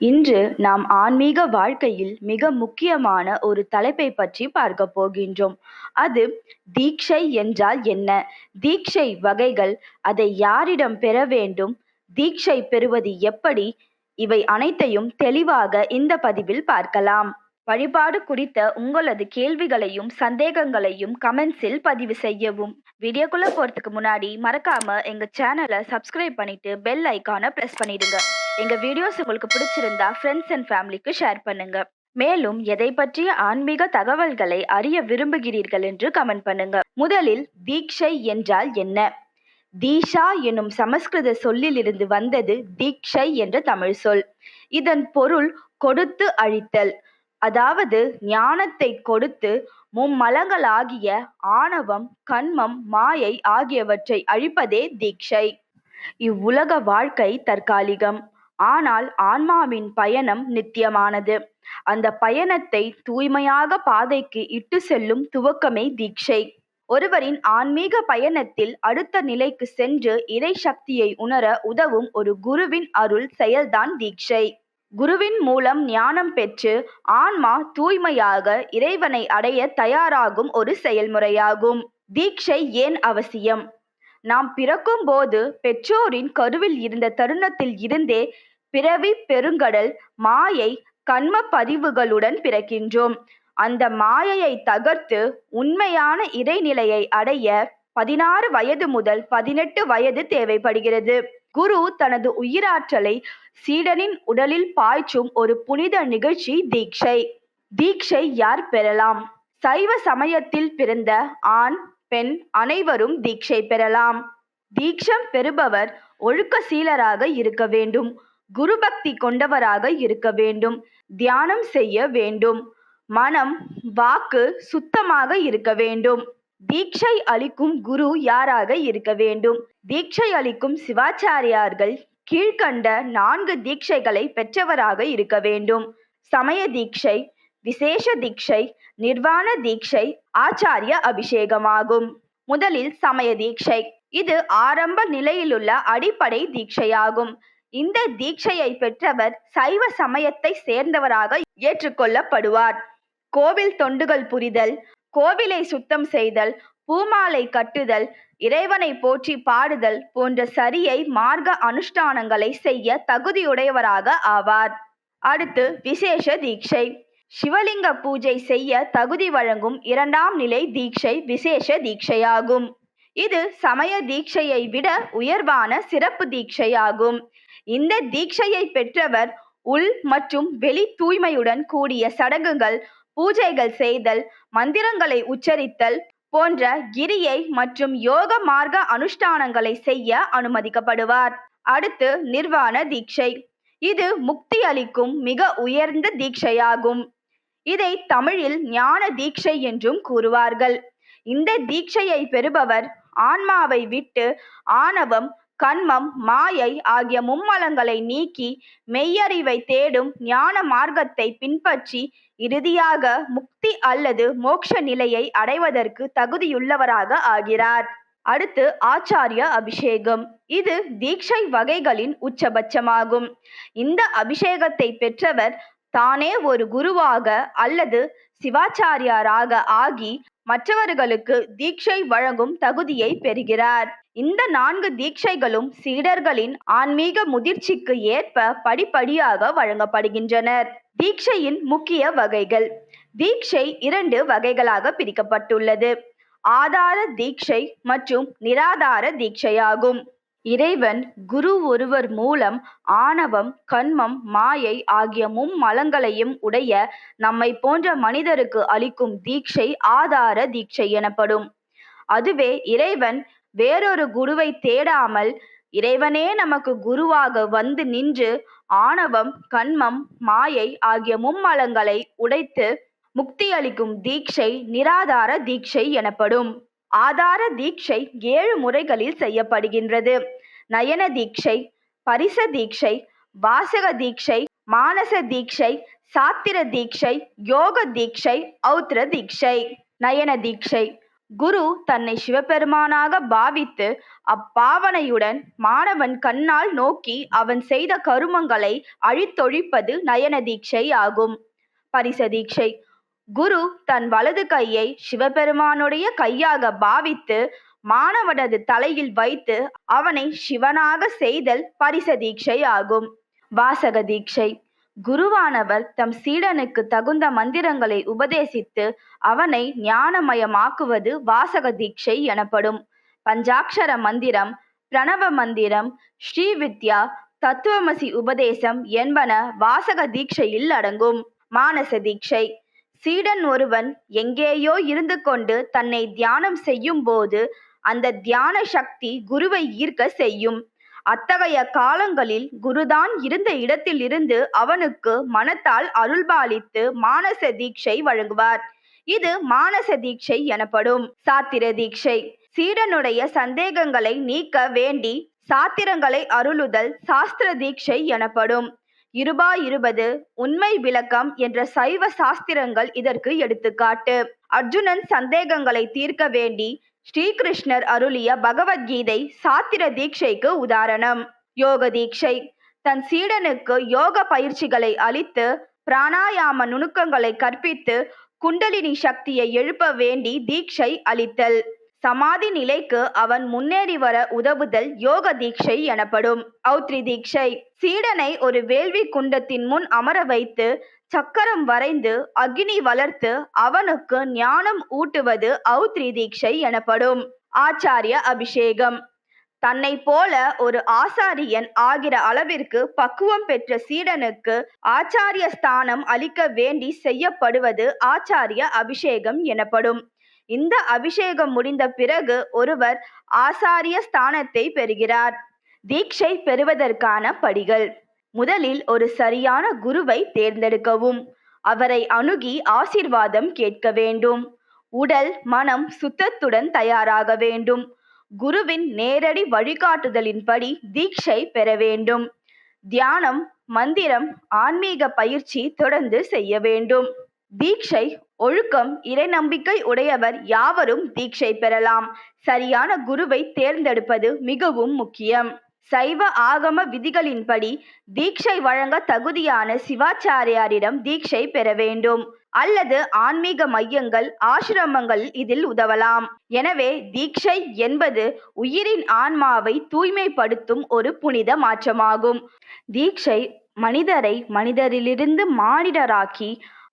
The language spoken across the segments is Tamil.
இன்று நாம் ஆன்மீக வாழ்க்கையில் மிக முக்கியமான ஒரு தலைப்பை பற்றி பார்க்க போகின்றோம். அது தீட்சை என்றால் என்ன? தீட்சை வகைகள் அதை யாரிடம் பெற வேண்டும்? தீட்சை பெறுவது எப்படி? இவை அனைத்தையும் தெளிவாக இந்த பதிவில் பார்க்கலாம். வழிபாடு குறித்த உங்களது கேள்விகளையும் சந்தேகங்களையும் கமெண்ட்ஸில் பதிவு செய்யவும். வீடியோக்குள்ள போறதுக்கு முன்னாடி மறக்காம எங்க சேனலை சப்ஸ்கிரைப் பண்ணிட்டு பெல் ஐக்கானை பிரஸ் பண்ணிடுங்க. எங்க வீடியோஸ் உங்களுக்கு பிடிச்சிருந்தா ஃப்ரெண்ட்ஸ் அண்ட் ஃபேமிலிக்கு ஷேர் பண்ணுங்க. மேலும் எதை பற்றிய ஆன்மீக தகவல்களை அறிய விரும்புகிறீர்கள் என்று கமெண்ட் பண்ணுங்க. முதலில் தீக்ஷை என்றால் என்ன? தீஷா எனும் சமஸ்கிருத சொல்லிலிருந்து வந்தது தீக்ஷை என்ற தமிழ் சொல். இதன் பொருள் கொடுத்து அழித்தல். அதாவது ஞானத்தை கொடுத்து மும்மலங்களாகிய ஆணவம் கண்மம் மாயை ஆகியவற்றை அழிப்பதே தீட்சை. இவ்வுலக வாழ்க்கை தற்காலிகம். ஆனால் ஆன்மாவின் பயணம் நித்தியமானது. அந்த பயணத்தை தூய்மையாக பாதைக்கு இட்டு செல்லும் துவக்கமே தீட்சை. ஒருவரின் ஆன்மீக பயணத்தில் அடுத்த நிலைக்கு சென்று இறை சக்தியை உணர உதவும் ஒரு குருவின் அருள் செயல்தான் தீட்சை. குருவின் மூலம் ஞானம் பெற்று ஆன்மா தூய்மையாக இறைவனை அடைய தயாராகும் ஒரு செயல்முறையாகும். தீட்சை ஏன் அவசியம்? நாம் பிறக்கும் போது பெற்றோரின் கருவில் இருந்த தருணத்தில் இருந்தே பிறவி பெருங்கடல் மாயை கண்ம பதிவுகளுடன் பிறக்கின்றோம். அந்த மாயையை தகர்த்து உண்மையான இறைநிலையை அடைய பதினாறு வயது முதல் பதினெட்டு வயது தேவைப்படுகிறது. குரு தனது உயிராற்றலை சீடனின் உடலில் பாய்ச்சும் ஒரு புனித நிகழ்ச்சி தீட்சை. தீட்சை யார் பெறலாம்? சைவ சமயத்தில் பிறந்த ஆண் பெண் அனைவரும் தீட்சை பெறலாம். தீட்சம் பெறுபவர் ஒழுக்க சீலராக இருக்க வேண்டும். குரு பக்தி கொண்டவராக இருக்க வேண்டும். தியானம் செய்ய வேண்டும். மனம் வாக்கு சுத்தமாக இருக்க வேண்டும். தீட்சை அளிக்கும் குரு யாராக இருக்க வேண்டும்? தீட்சை அளிக்கும் சிவாச்சாரியார்கள் கீழ்கண்ட நான்கு தீட்சைகளை பெற்றவராக இருக்க வேண்டும். சமய தீட்சை விசேஷ தீட்சை நிர்வாண தீட்சை ஆச்சாரிய அபிஷேகமாகும். முதலில் சமய தீட்சை. இது ஆரம்ப நிலையிலுள்ள அடிப்படை தீட்சையாகும். இந்த தீட்சையை பெற்றவர் சைவ சமயத்தை சேர்ந்தவராக ஏற்றுக்கொள்ளப்படுவார். கோவில் தொண்டுகள் புரிதல் கோவிலை சுத்தம் செய்தல் பூமாலை கட்டுதல் இறைவனை போற்றி பாடுதல் போன்ற சரியை மார்க்க அனுஷ்டானங்களை செய்ய தகுதியுடையவராக ஆவார். அடுத்து விசேஷ தீட்சை. சிவலிங்க பூஜை செய்ய தகுதி வழங்கும் இரண்டாம் நிலை தீட்சை விசேஷ தீட்சையாகும். இது சமய தீட்சையை விட உயர்வான சிறப்பு தீட்சையாகும். இந்த தீட்சையை பெற்றவர் உள் மற்றும் வெளி தூய்மையுடன் கூடிய சடங்குகள் பூஜைகள் செய்தல் மந்திரங்களை உச்சரித்தல் போன்ற கிரியை மற்றும் யோக மார்க்க அனுஷ்டானங்களை செய்ய அனுமதிக்கப்படுவார். அடுத்து நிர்வாண தீட்சை. இது முக்தி அளிக்கும் மிக உயர்ந்த தீட்சையாகும். இதை தமிழில் ஞான தீட்சை என்றும் கூறுவார்கள். இந்த தீட்சையை பெறுபவர் ஆன்மாவை விட்டு ஆணவம் கண்மம் மாயை ஆகிய மும்மலங்களை நீக்கி மெய்யறிவை தேடும் ஞான மார்க்கத்தை பின்பற்றி இறுதியாக முக்தி அல்லது மோட்ச நிலையை அடைவதற்கு தகுதியுள்ளவராக ஆகிறார். அடுத்து ஆச்சாரிய அபிஷேகம். இது தீட்சை வகைகளின் உச்சபட்சமாகும். இந்த அபிஷேகத்தை பெற்றவர் தானே ஒரு குருவாக அல்லது சிவாச்சாரியாராக ஆகி மற்றவர்களுக்கு தீட்சை வழங்கும் தகுதியை பெறுகிறார். இந்த நான்கு தீட்சைகளும் சீடர்களின் ஆன்மீக முதிர்ச்சிக்கு ஏற்ப படிப்படியாக வழங்கப்படுகின்றனர். தீட்சையின் முக்கிய வகைகள். தீட்சை இரண்டு வகைகளாக பிரிக்கப்பட்டுள்ளது. ஆதார தீட்சை மற்றும் நிராதார தீட்சையாகும். இறைவன் குரு ஒருவர் மூலம் ஆணவம் கண்மம் மாயை ஆகிய மும்மலங்களையும் உடைய நம்மை போன்ற மனிதருக்கு அளிக்கும் தீட்சை ஆதார தீட்சை எனப்படும். அதுவே இறைவன் வேறொரு குருவை தேடாமல் இறைவனே நமக்கு குருவாக வந்து நின்று ஆணவம் கண்மம் மாயை ஆகிய மும்மலங்களை உடைத்து முக்தி அளிக்கும் தீட்சை நிராதார தீட்சை எனப்படும். ஆதார தீட்சை ஏழு முறைகளில் செய்யப்படுகின்றது. நயன தீட்சை பரிச தீட்சை வாசக தீட்சை மானச தீட்சை சாத்திர தீட்சை யோக தீட்சை ஔத்திர தீட்சை. நயன தீட்சை குரு தன்னை சிவபெருமானாக பாவித்து அப்பாவனையுடன் மாணவன் கண்ணால் நோக்கி அவன் செய்த கருமங்களை அழித்தொழிப்பது நயன தீட்சை ஆகும். பரிச தீட்சை. குரு தன் வலது கையை சிவபெருமானுடைய கையாக பாவித்து மாணவனது தலையில் வைத்து அவனை சிவனாக செய்தல் பரிச தீட்சை ஆகும். வாசக தீட்சை. குருவானவர் தம் சீடனுக்கு தகுந்த மந்திரங்களை உபதேசித்து அவனை ஞானமயமாக்குவது வாசக தீட்சை எனப்படும். பஞ்சாட்சர மந்திரம் பிரணவ மந்திரம் ஸ்ரீவித்யா தத்துவமசி உபதேசம் என்பன வாசக தீட்சையில் அடங்கும். மானச தீட்சை. சீடன் ஒருவன் எங்கேயோ இருந்து கொண்டு தன்னை தியானம் செய்யும் போது அந்த தியான சக்தி குருவை ஈர்க்க செய்யும். அத்தகைய காலங்களில் குருதான் இருந்த இடத்திலிருந்து அவனுக்கு மனத்தால் அருள்பாலித்து மானச தீட்சை வழங்குவார். இது மானச தீட்சை எனப்படும். சாத்திர தீட்சை. சீடனுடைய சந்தேகங்களை நீக்க வேண்டி சாத்திரங்களை அருளுதல் சாஸ்திர தீட்சை எனப்படும். இருபா இருபது உண்மை விளக்கம் என்ற சைவ சாஸ்திரங்கள் இதற்கு எடுத்துக்காட்டு. அர்ஜுனன் சந்தேகங்களை தீர்க்க வேண்டி ஸ்ரீகிருஷ்ணர் அருளிய பகவத்கீதை சாத்திர தீட்சைக்கு உதாரணம். யோக தீட்சை. தன் சீடனுக்கு யோக பயிற்சிகளை அளித்து பிராணாயாம நுணுக்கங்களை கற்பித்து குண்டலினி சக்தியை எழுப்ப வேண்டி தீட்சை அளித்தல். சமாதி நிலைக்கு அவன் முன்னேறி வர உதவுதல் யோக தீட்சை எனப்படும். ஔத்ரி தீட்சை. சீடனை ஒரு வேள்வி குண்டத்தின் முன் அமர வைத்து சக்கரம் வரைந்து அக்னி வளர்த்து அவனுக்கு ஞானம் ஊட்டுவது ஔத்ரி தீட்சை எனப்படும். ஆச்சாரிய அபிஷேகம். தன்னை போல ஒரு ஆசாரியன் ஆகிற அளவிற்கு பக்குவம் பெற்ற சீடனுக்கு ஆச்சாரிய ஸ்தானம் அளிக்க வேண்டி செய்யப்படுவது ஆச்சாரிய அபிஷேகம் எனப்படும். இந்த அபிஷேகம் முடிந்த பிறகு ஒருவர் ஆசாரிய ஸ்தானத்தை பெறுகிறார். தீட்சை பெறுவதற்கான படிகள். முதலில் ஒரு சரியான குருவை தேர்ந்தெடுக்கவும். அவரை அணுகி ஆசிர்வாதம் கேட்க வேண்டும். உடல் மனம் சுத்தத்துடன் தயாராக வேண்டும். குருவின் நேரடி வழிகாட்டுதலின்படி தீட்சை பெற வேண்டும். தியானம் மந்திரம் ஆன்மீக பயிற்சி தொடர்ந்து செய்ய வேண்டும். தீட்சை ஒழுக்கம் இறை நம்பிக்கை உடையவர் யாவரும் தீட்சை பெறலாம். சரியான குருவை தேர்ந்தெடுப்பது மிகவும் முக்கியம். சைவ ஆகம விதிகளின்படி தீட்சை வழங்க தகுதியான சிவாச்சாரியாரிடம் தீட்சை பெற வேண்டும். அல்லது ஆன்மீக மையங்கள் ஆசிரமங்கள் இதில் உதவலாம். எனவே தீட்சை என்பது உயிரின் ஆன்மாவை தூய்மைப்படுத்தும் ஒரு புனித மாற்றமாகும். தீட்சை மனிதரை மனிதரிலிருந்து மானிடராக்கி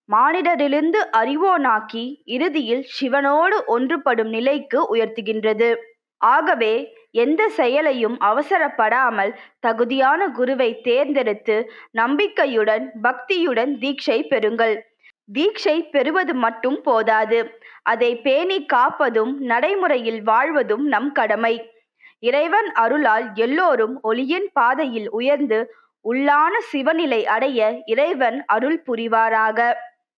மானிடரிலிருந்து அறிவோனாக்கி இறுதியில் சிவனோடு ஒன்றுபடும் நிலைக்கு உயர்த்துகின்றது. ஆகவே எந்த செயலையும் அவசரப்படாமல் தகுதியான குருவை தேர்ந்தெடுத்து நம்பிக்கையுடன் பக்தியுடன் தீட்சை பெறுங்கள். தீட்சை பெறுவது மட்டும் போதாது. அதை பேணி காப்பதும் நடைமுறையில் வாழ்வதும் நம் கடமை. இறைவன் அருளால் எல்லோரும் ஒளியின் பாதையில் உயர்ந்து உள்ளான சிவநிலை அடைய இறைவன் அருள் புரிவாராக.